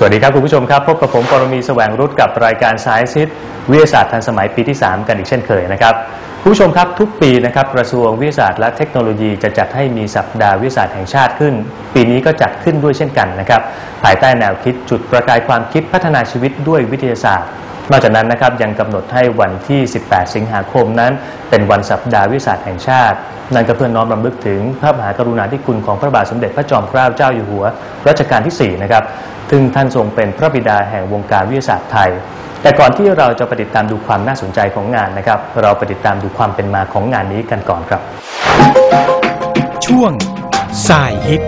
สวัสดีครับ คุณผู้ชมครับ พบกับผมปรมีแสวงรุตกับรายการ Science ิตวิทยาศาสตร์ทันสมัยปีที่ 3 กันอีกเช่นเคยนะครับ คุณผู้ชมครับทุกปีนะครับกระทรวงวิทยาศาสตร์และเทคโนโลยีจะจัดให้มีสัปดาห์วิทยาศาสตร์แห่งชาติขึ้น ปีนี้ก็จัดขึ้นด้วยเช่นกันนะครับภายใต้แนวคิดจุดประกายความคิดพัฒนาชีวิตด้วยวิทยาศาสตร์ นอกจากนั้นนะครับยังกำหนดให้วันที่ 18 สิงหาคมนั้น เป็นวันสัปดาห์วิทยาศาสตร์แห่งชาติ นั่นก็เพื่อน้อมรำลึกถึงพระมหากรุณาธิคุณของพระบาทสมเด็จพระจอมเกล้าเจ้าอยู่หัวรัชกาลที่ 4 นะครับซึ่งท่านทรงเป็นพระบิดาแห่งวงการวิทยาศาสตร์ไทย แต่ก่อนที่เราจะไปติดตามดูความน่าสนใจของงานนะครับ เราไปติดตามดูความเป็นมาของงานนี้กันก่อนครับ ช่วงสายฮิต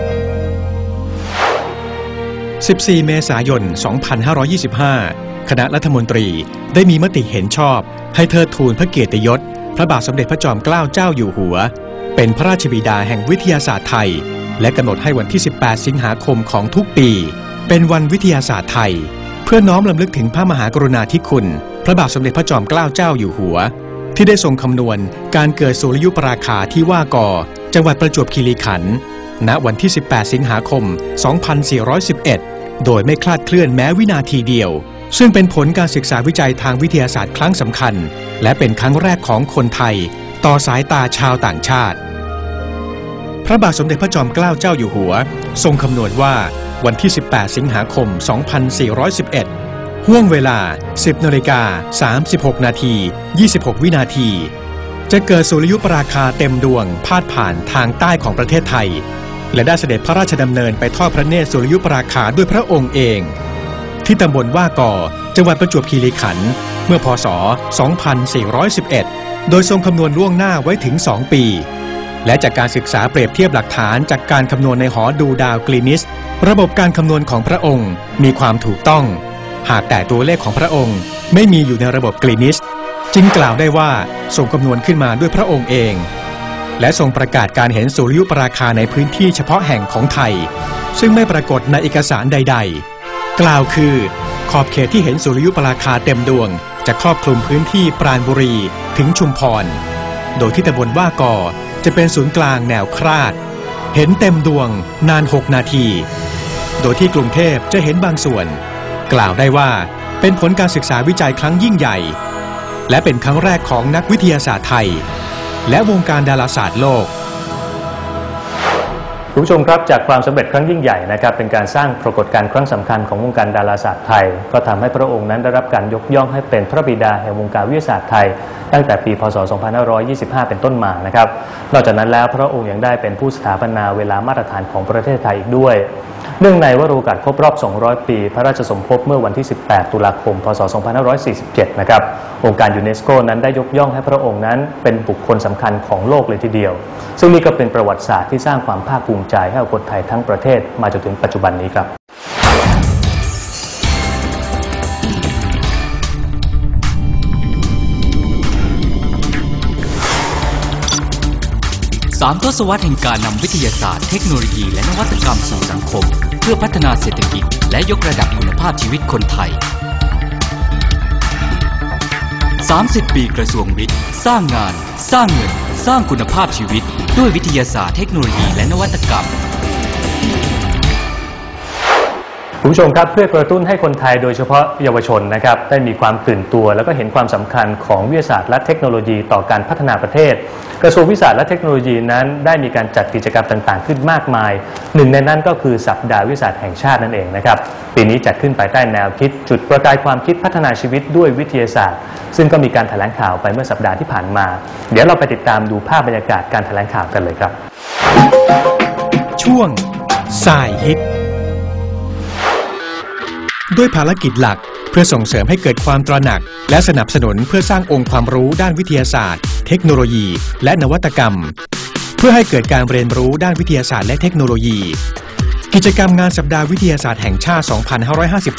14 เมษายน 2525 คณะรัฐมนตรีได้มีมติเห็นชอบ ให้เทิดทูนพระเกียรติยศ พระบาทสมเด็จพระจอมเกล้าเจ้าอยู่หัว เป็นพระราชบิดาแห่งวิทยาศาสตร์ไทย และกำหนดให้วันที่ 18 สิงหาคมของทุกปี เป็นวันวิทยาศาสตร์ไทย เพื่อน้อมรำลึกถึงพระมหากรุณาธิคุณ พระบาทสมเด็จพระจอมเกล้าเจ้าอยู่หัว ที่ได้ทรงคำนวณการเกิดสุริยุปราคาที่ว่ากอจังหวัดประจวบคีรีขันธ์ณวันที่ 18 สิงหาคม 2411 โดยไม่คลาดเคลื่อนแม้วินาทีเดียว ซึ่งเป็นผลการศึกษาวิจัยทางวิทยาศาสตร์ครั้งสำคัญ และเป็นครั้งแรกของคนไทย ต่อสายตาชาวต่างชาติ พระบาทสมเด็จพระจอมเกล้าเจ้าอยู่หัว ทรงคำนวณว่าวันที่ 18 สิงหาคม 2411 ห่วงเวลา 10นาฬิกา36 นาที 26 วินาที จะเกิดสุริยุปราคาเต็มดวงพาดผ่านทางใต้ของประเทศไทย และได้เสด็จพระราชดำเนินไปทอดพระเนตรสุริยุปราคาด้วยพระองค์เอง ที่ตำบลว่าก่อ จังหวัดประจวบคีรีขันธ์เมื่อพศ 2411 โดยทรงคำนวณล่วงหน้าไว้ถึง 2 ปี และจากการศึกษาเปรียบเทียบหลักฐานจากการคำนวณในหอดูดาวกลีนิส ระบบการคำนวณของพระองค์มีความถูกต้อง หากแต่ตัวเลขของพระองค์ไม่มีอยู่ในระบบกลีนิส จึงกล่าวได้ว่าทรงคำนวณขึ้นมาด้วยพระองค์เอง และทรงประกาศการเห็นสุริยุปราคาในพื้นที่เฉพาะแห่งของไทย ซึ่งไม่ปรากฏในเอกสารใด ๆ กล่าวคือ ขอบเขตที่เห็นสุริยุปราคาเต็มดวง จะครอบคลุมพื้นที่ปราณบุรีถึงชุมพร โดยที่ตำบลว่ากอจะเป็นศูนย์กลางแนวคราด เห็นเต็มดวงนาน 6 นาที โดยที่กรุงเทพจะเห็นบางส่วน กล่าวได้ว่าเป็นผลการศึกษาวิจัยครั้งยิ่งใหญ่ และเป็นครั้งแรกของนักวิทยาศาสตร์ไทย และวงการดาราศาสตร์โลก คุณผู้ชมครับจากความสำเร็จครั้งยิ่งใหญ่นะครับเป็นการสร้างปรากฏการณ์ครั้งสำคัญของวงการดาราศาสตร์ไทย ก็ทำให้พระองค์นั้นได้รับการยกย่องให้เป็นพระบิดาแห่งวงการวิทยาศาสตร์ไทย ตั้งแต่ปีพศ 2525 เป็นต้นมานะครับนอกจากนั้นแล้วพระองค์ยังได้เป็นผู้สถาปนาเวลามาตรฐานของประเทศไทยอีกด้วย เนื่องในวโรกาสครบรอบ 200 ปี พระราชสมภพเมื่อวันที่ 18 ตุลาคม พศ 2547 นะครับองค์การยูเนสโกนั้นได้ยกย่องให้พระองค์นั้นเป็นบุคคลสำคัญของโลกเลยทีเดียว ซึ่งนี่ก็เป็นประวัติศาสตร์ที่สร้างความภาคภูมิใจให้กับคนไทยทั้งประเทศมาจนถึงปัจจุบันนี้ครับสามทศวรรษแห่งการนำวิทยาศาสตร์เทคโนโลยีและนวัตกรรมสู่สังคม เพื่อพัฒนาเศรษฐกิจ และยกระดับคุณภาพชีวิตคนไทย 30 ปีกระทรวงวิทย์ สร้างงาน สร้างเงินสร้างคุณภาพชีวิต ด้วยวิทยาศาสตร์เทคโนโลยีและนวัตกรรม คุณผู้ชมครับเพื่อกระตุ้นให้คนไทยโดยเฉพาะเยาวชนนะครับได้มีความตื่นตัว แล้วก็เห็นความสำคัญของวิทยาศาสตร์และเทคโนโลยีต่อการพัฒนาประเทศ กระทรวงวิทยาศาสตร์และเทคโนโลยีนั้น ได้มีการจัดกิจกรรมต่างๆ ขึ้นมากมาย หนึ่งในนั้นก็คือสัปดาห์วิทยาศาสตร์แห่งชาตินั่นเองนะครับปีนี้จัดขึ้นภายใต้แนวคิด จุดประกายความคิดพัฒนาชีวิตด้วยวิทยาศาสตร์ ซึ่งก็มีการแถลงข่าวไปเมื่อสัปดาห์ที่ผ่านมา เดี๋ยวเราไปติดตามดูภาพบรรยากาศการแถลงข่าวกันเลยครับ ช่วงสายฮิต ด้วยภารกิจหลัก เพื่อส่งเสริมให้เกิดความตระหนัก และสนับสนุนเพื่อสร้างองค์ความรู้ด้านวิทยาศาสตร์ เทคโนโลยี และนวัตกรรม เพื่อให้เกิดการเรียนรู้ด้านวิทยาศาสตร์และเทคโนโลยี กิจกรรมงานสัปดาห์วิทยาศาสตร์แห่งชาติ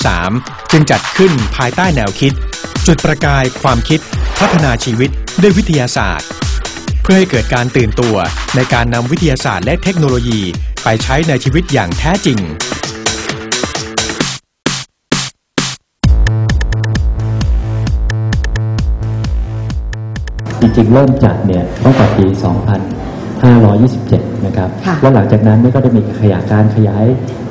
2553 จึงจัดขึ้นภายใต้แนวคิด จุดประกายความคิด พัฒนาชีวิต ด้วยวิทยาศาสตร์ เพื่อให้เกิดการตื่นตัวในการนำวิทยาศาสตร์และเทคโนโลยี ไปใช้ในชีวิตอย่างแท้จริง จริงๆ เริ่มจัดเนี่ยตั้งแต่ปี 2527 นะครับ ค่ะ แล้วหลังจากนั้นเนี่ยก็ได้มีขยายการขยาย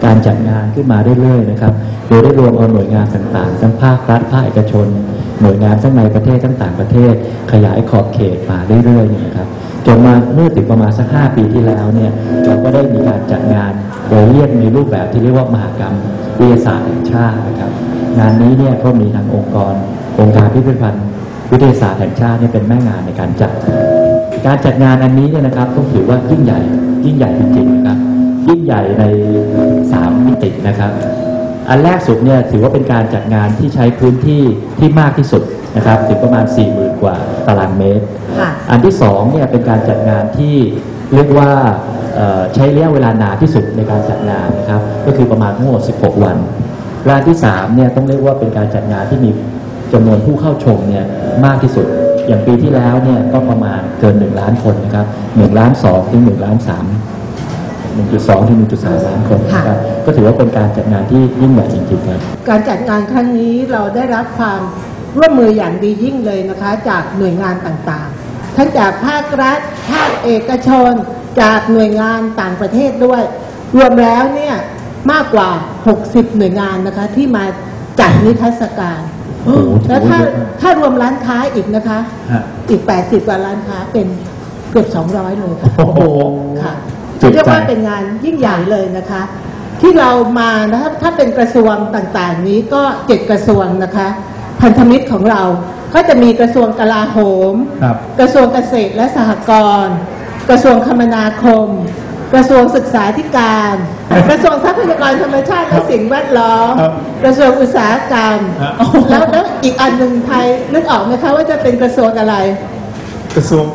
การจัดงานขึ้นมาเรื่อยๆนะครับโดยได้รวมเอาหน่วยงานต่างๆ ทั้งภาครัฐภาคเอกชน หน่วยงานทั้งในประเทศทั้งต่างประเทศ ขยายขอบเขตมาเรื่อยๆเนี่ยนะครับจนมาเมื่อถึงประมาณสัก 5 ปีที่แล้วเนี่ยเราก็ได้มีการจัดงานโดยเรียกในรูปแบบที่เรียกว่ามหากรรมวิทยาศาสตร์แห่งชาตินะครับ งานนี้เนี่ยก็มีทางองค์กรองค์การพิพิธภัณฑ์ วิทยาศาสตร์แห่งชาติเนี่ยเป็นแม่งานในการจัด การจัดงานอันนี้เนี่ยนะครับต้องถือว่ายิ่งใหญ่ยิ่งใหญ่จริงๆนะครับยิ่งใหญ่ในสามมิตินะครับ อันแรกสุดเนี่ยถือว่าเป็นการจัดงานที่ใช้พื้นที่ที่มากที่สุดนะครับถึงประมาณ 4 0,000 กว่าตารางเมตรค่ะอันที่สองเนี่ยเป็นการจัดงานที่เรียกว่าเอ่อใช้ระยะเวลานานที่สุดในการจัดงานนะครับ ก็คือประมาณทั้งหมด 16 วันและอันที่สามเนี่ยต้องเรียกว่าเป็นการจัดงานที่มี จำนวนผู้เข้าชมเนี่ยมากที่สุด อย่างปีที่แล้วเนี่ยก็ประมาณเกิน 1 ล้านคนนะครับ1ล้าน2ถึง1ล้าน3 1.2ถึง1.3ล้านคนนะครับก็ถือว่าเป็นการจัดงานที่ยิ่งใหญ่จริงๆครับการจัดงานครั้งนี้เราได้รับความร่วมมืออย่างดียิ่งเลยนะคะ จากหน่วยงานต่างๆ ทั้งจากภาครัฐ ภาคเอกชน จากหน่วยงานต่างประเทศด้วย รวมแล้วเนี่ยมากกว่า 60 หน่วยงานนะคะที่มาจัดนิทรรศการโอ้โหถือ แล้วว่าถ้าเยอะมากถ้ารวมร้านค้าอีกนะคะฮะอีก80กว่าร้านค้าเป็นเกือบ200เลยค่ะโอ้โหค่ะจุใจเรียกว่าเป็นงานยิ่งใหญ่เลยนะคะ ที่เรามานะคะถ้าเป็นกระทรวงต่างๆ นี้ก็เจ็ดกระทรวงนะคะ พันธมิตรของเราก็จะมีกระทรวงกลาโหมครับกระทรวงเกษตรและสหกรณ์ กระทรวงคมนาคม กระทรวงศึกษาธิการ กระทรวงทรัพยากรธรรมชาติและสิ่งแวดล้อมครับกระทรวงอุตสาหกรรมฮะแล้วแล้วอีกอันหนึ่งไทยนึกออกไหมคะว่าจะเป็นกระทรวงอะไร กระทรวง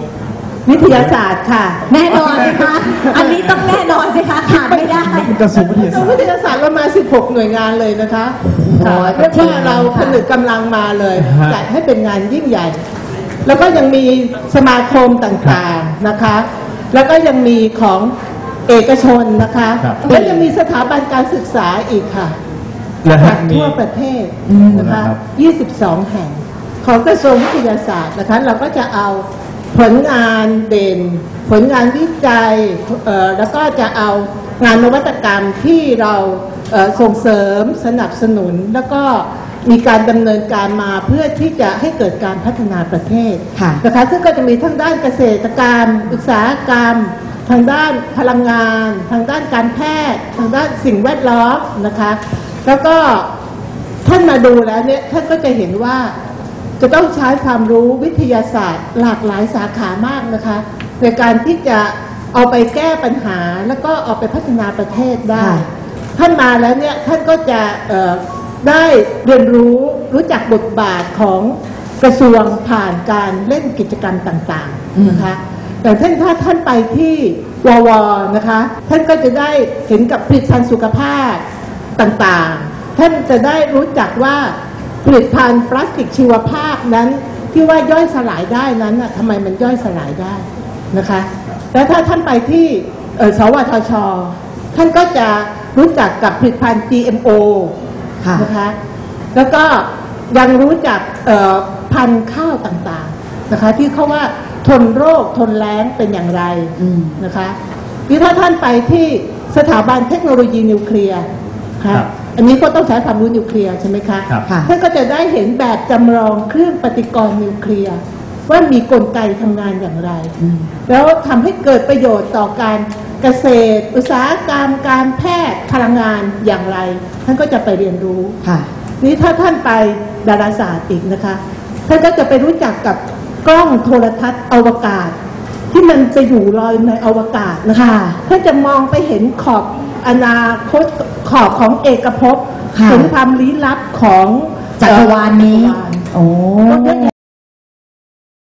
วิทยาศาสตร์ค่ะ แน่นอนสิคะอันนี้ต้องแน่นอนสิคะขาดไม่ได้กระทรวงวิทยาทรศางสตวิร์ทยาศาสตร์ประมาณ16 หน่วยงานเลยนะคะโอ้ค่ะยเรียกว่าเราค่ะผนึกกำลังมาเลยฮะจัดให้เป็นงานยิ่งใหญ่ แล้วก็ยังมีสมาคมต่างๆนะคะ แล้วก็ยังมีของ เอกชนนะคะครับ แล้วยังมีสถาบันการศึกษาอีกค่ะนะฮะจากมี ทั่วประเทศอืมนะคะครับ22 แห่ง ของกระทรวงวิทยาศาสตร์นะคะ เราก็จะเอาผลงานเด่น ผลงานวิจัยเอ่อแล้วก็จะเอางานนวัตกรรมที่เราเอ่อส่งเสริมสนับสนุน แล้วก็ มีการดำเนินการมาเพื่อที่จะให้เกิดการพัฒนาประเทศค่ะนะคะซึ่งก็จะมีทั้งด้านเกษตรกรรม อุตสาหกรรม ทางด้านพลังงาน ทางด้านการแพทย์ ทางด้านสิ่งแวดล้อมนะคะแล้วก็ท่านมาดูแล้วเนี่ยท่านก็จะเห็นว่าจะต้องใช้ความรู้วิทยาศาสตร์ หลากหลายสาขามากนะคะในการที่จะเอาไปแก้ปัญหาแล้วก็เอาไปพัฒนาประเทศได้ค่ะท่านมาแล้วเนี่ยท่านก็จะเอ่อ ได้เรียนรู้รู้จักบทบาทของกระทรวงผ่านการเล่นกิจกรรมต่างๆนะคะแต่ท่านถ้าท่านไปที่ววนะคะ ท่านก็จะได้เห็นกับผลิตภัณฑ์สุขภาพต่างๆ ท่านจะได้รู้จักว่าผลิตภัณฑ์พลาสติกชีวภาพนั้นที่ว่าย่อยสลายได้นั้นน่ะทำไมมันย่อยสลายได้นะคะแล้วถ้าท่านไปที่เอ่อสวทช ท่านก็จะรู้จักกับผลิตภัณฑ์ GMO ค่ะนะคะแล้วก็ยังรู้จักเอ่อพันธุ์ข้าวต่างๆนะคะ ที่เขาว่าทนโรคทนแล้งเป็นอย่างไรอืมนะคะนี่ถ้าท่านไปที่สถาบันเทคโนโลยีนิวเคลียร์ครัค่ะบอันนี้ก็ต้องใช้ความรู้นิวเคลียร์ใช่ไหมคะครับค่ะท่านก็จะได้เห็นแบบจำลองเครื่องปฏิกรณ์นิวเคลียร์ว่ามีกลไกทำงานอย่างไรอืมแล้วทำให้เกิดประโยชน์ต่อการ เกษตร อุตสาหกรรม การแพทย์พลังงานอย่างไร ท่านก็จะไปเรียนรู้ค่ะ นี่ถ้าท่านไปดาราศาสตร์อีกนะคะ ท่านก็จะไปรู้จักกับกล้องโทรทัศน์อวกาศ ที่มันไปอยู่ลอยในอวกาศนะคะค่ะท่านจะมองไปเห็นขอบอนาคตขอบของเอกภพค่ะเห็นความลี้ลับของจักรวาลนี้จักรวาลโอ้